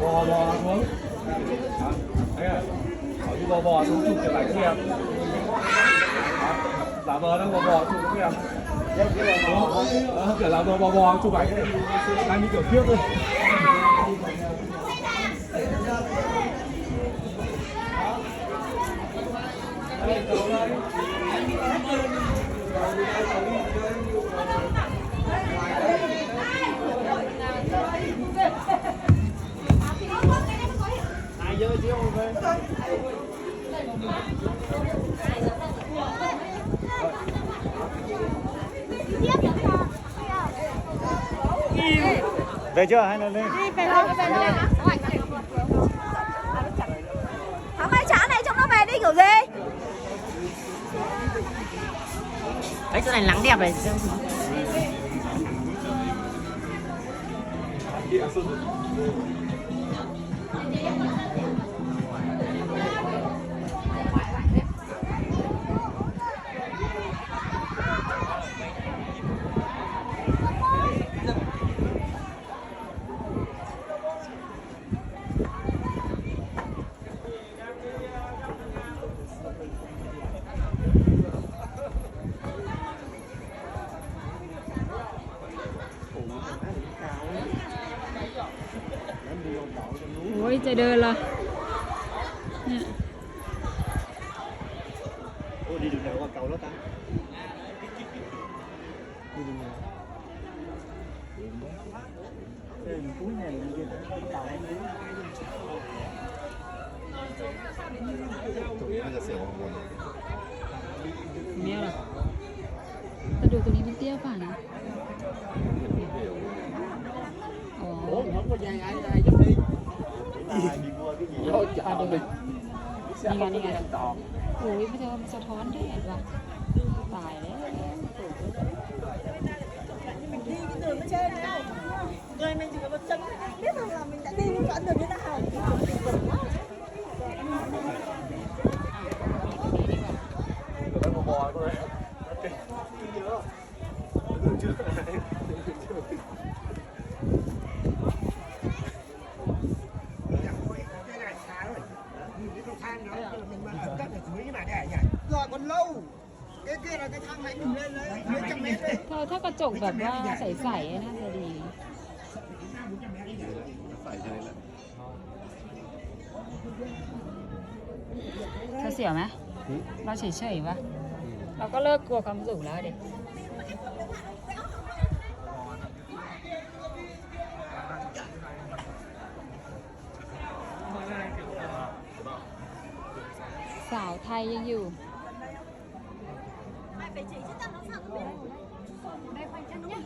Bò bò xuống. Đấy à. Bỏ như bò bò xuống chụp cái bánh kia. Giả vờ đang bò bò chụp cái kia. Kiểu là bò bò bò chụp ảnh Đang như kiểu khiếp thôi Hãy subscribe cho kênh Ghiền Mì Gõ Để không bỏ lỡ những video hấp dẫn Về chưa? Hay là lên? về thôi về thôi Thằng ơi trả này trong nó về đi kiểu gì? Đấy chỗ này nắng đẹp này Ôi trời đời là Nè. Ủa, đi đường nào qua cầu đó ta? Đi đường nào? Ê, mình cuối này là đi kia tàu em đi. น่าจะเสียงวนแมวเหรอแต่ดูตัวนี้มันเตี้ยกว่านะอ๋อ Đi mua cái gì? นี่ไงนี่ไงโอ้ยมันจะมันสะท้อนแดดว่ะตายแล้ว Mình đi cái đường nó trên đâu Rồi บอๆด้วย rồi còn lâu cái kia là cái thang máy mình lên đấy mấy trăm mét đấy เธอถ้ากระจกแบบว่าใสๆน่าจะดี ใส่แค่นี้แหละเธอเสียวไหมเราเฉยๆวะเราก็เลิกกลัวความสูงแล้วเด็กสาวไท ยยังอยู่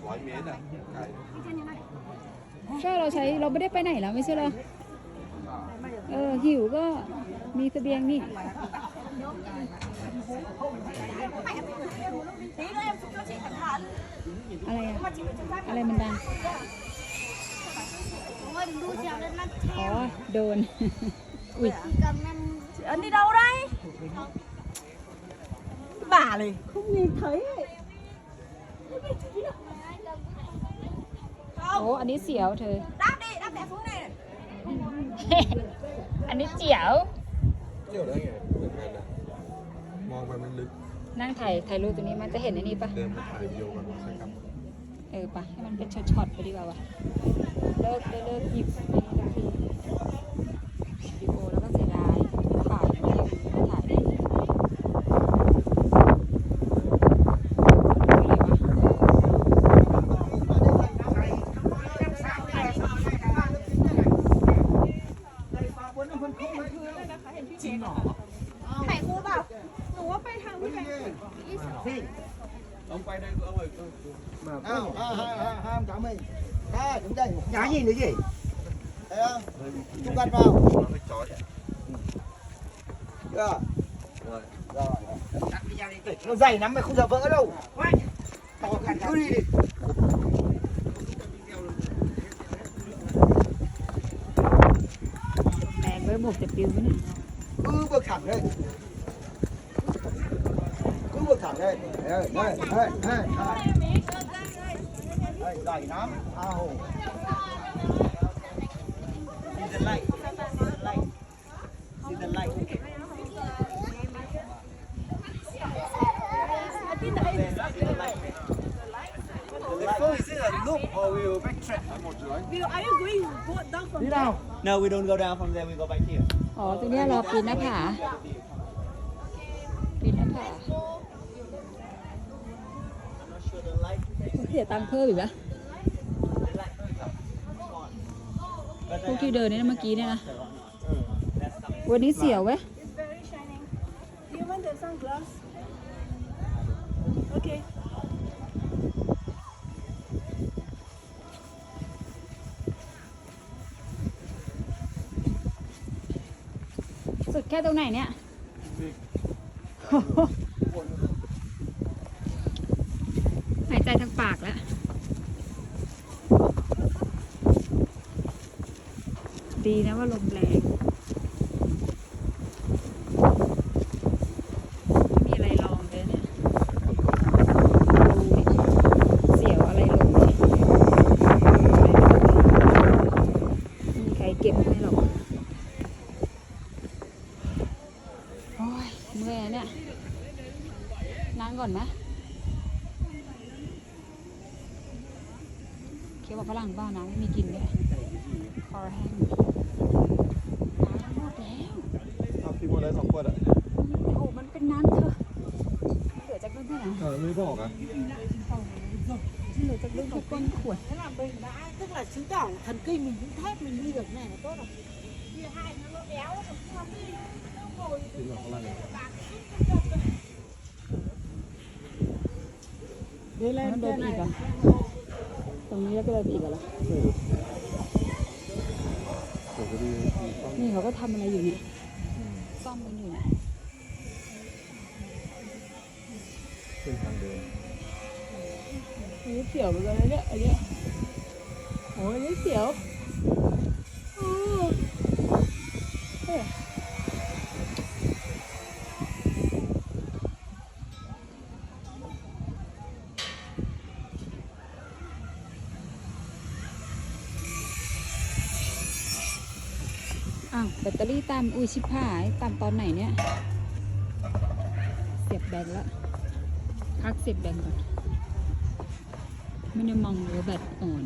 ร้อยเมตรอะไกลใช่เราใช้เราไม่ได้ไปไหนแล้วไม่ใช่เหรอเออหิวก็มีเสบียงนี่ Tí nữa em chụp cho chị cẩn thận อะไรอะ Mà chị phải chụp phát อะไรมันดัง Ôi đừng đu trèo lên lăn อ๋อโดนอุ้ย cầm em chị ấn đi đâu đây bà này không nhìn thấy ấy. โอ้อันนี้เสียวเธอ đáp đi đáp đẻ xuống này อันนี้เจียวเที่ยวได้ไงเหมือนกันนะมองไปมันลึกนั่งถ่ายถ่ายรูปตรงนี้มันจะเห็นอันนี้ปะเดินไปถ่ายวิดีโอกันใช่ครับเออปะให้มันเป็นช็อตๆไปดีกว่าวะเลิกได้เลิกหยิบอันนี้สักทีวิดีโอแล้วก็เสียดายถ่ายไม่ได้ไม่ถ่ายได้อะไรวะ mẹ cô bảo Hủ qua bay thằng với mẹ ลงไปได้เอาไว้ก็ à, à, à, à, à, em cảm ơn à, chúng đây nhá nhìn cái gì thấy không chúng gắt vào เราไม่จอด chưa rồi rồi nó dày lắm mày không giờ vỡ đâu cứ đi đi แมนไว้ห cứ bước thẳng lên cứ bước thẳng lên đây đây đây đây đây dài lắm ao See the light. See the light. See the light. Or we will backtrack. Are you going down from There? No, we don't go down from there. We go back here. อ๋อตรงนี้เราปีนหน้าผาปีนหน้าผาเสียตังค์เพิ่มอีกปะพวกที่เดินนี่เมื่อกี้เนี่ยนะ วันนี้เสียวเว้ย It's สุดแค่ตรงไหนเนี่ยหายใจทางปากแล้ว ดีนะว่าลมแรงไม่มีอะไรลองเลยเนี่ยเสียวอะไรเนี่ยไม่มีใครเก็บให้หรอก โอ้ยเมื่อยอะเนี่ยนั่ง ก่อนไหมเคี้ยวกับฝรั่งบ้าน้ำไม่มีกินเลยคอแห้งน้ำหมดแล้วเอาพี่หมดเลยสองขวดอะโอ้โหมันเป็นน้ำเถอะเหลือจากเรื่องเท่าไหร่เออไม่บอกอะเหลือจากเรื่องแค่ก้นขวด Thế là mình đã, tức là chứng tỏ thần kinh mình cũng thép mình đi được này là tốt rồi. Vì hai nó béo, nó không đi. Nó ngồi กินหลังอะไร เนี่ย Đi แล้วมันเดินไปอีกเหรอะตรงนี้แล้วก็เดินไปอีกเหรอเดี๋ยวจะดีต้องนี่เขาก็ทำอะไรอยู่เนี่ยซ่อมกันอยู่เนี่ยขึ้นทางเดินอันนี้เสียวเหมือนกันนะเนี่ยอันเนี้ยโอ้ยอันนี้เสียว แบตเตอรี่ตามอุ้ยชิบหายตามตอนไหนเนี่ย เสียบแบตแล้วพักเสียบแบตก่อนไม่ได้มองว่าแบตอ่อน